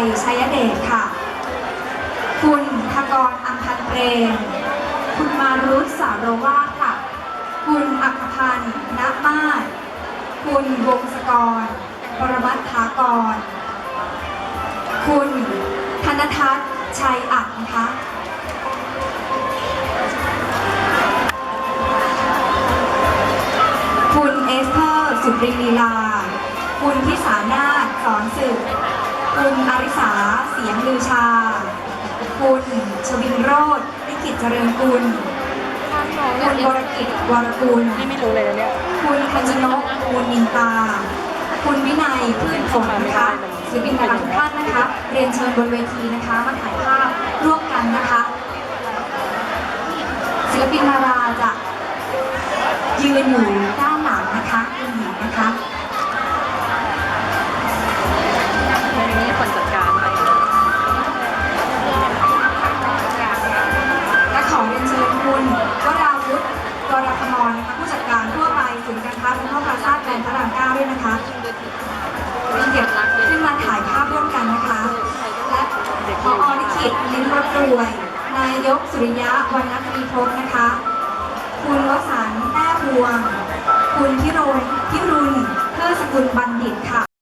ยชัยเดชค่ะ คุณธกรอัมพันเปรมคุณมารุธสารโรวาค่ะ คุณอัคพันธ์ณมาศคุณวงศกร ปรมัตถากร คุณธนทัศน์ชัยอัดนะคะคุณเอสเธอร์ สุริลีลา คุณพิสานาถสอนสืบ คุณอาริสาเสียงลือชา คุณชวินโรธลิขิตเจริญกุลคุณวรกิจวรกุลนี่ไม่รู้เลยนะเนี่ย คุณคัญชนกมูลนินตา คุณวินัยพืชผลนะคะศิลปินดาราทุกท่านนะคะ เรียนเชิญบนเวทีนะคะมาถ่ายภาพร่วมกันนะคะ ศิลปินดาราจะยืนอยู่ด้านหลังนะคะคุณหญิงนะคะ ขอเรียนเชิญคุณวราวุฒิวรคมรนะคะผู้จัดการทั่วไปศูนย์การค้าเซ็นทรัลพาซ่าแกรนด์พระรามเก้าด้วยนะคะเป็นเกียรติขึ้นมาถ่ายภาพร่วมกันนะคะ และพอลิขิตลิ้นรถรวย นายกสุริยะวรรณคดีพจน์นะคะ คุณวสันต์แต้พวง คุณพิรนพิรุณเพื่อสกุลบัณฑิตค่ะ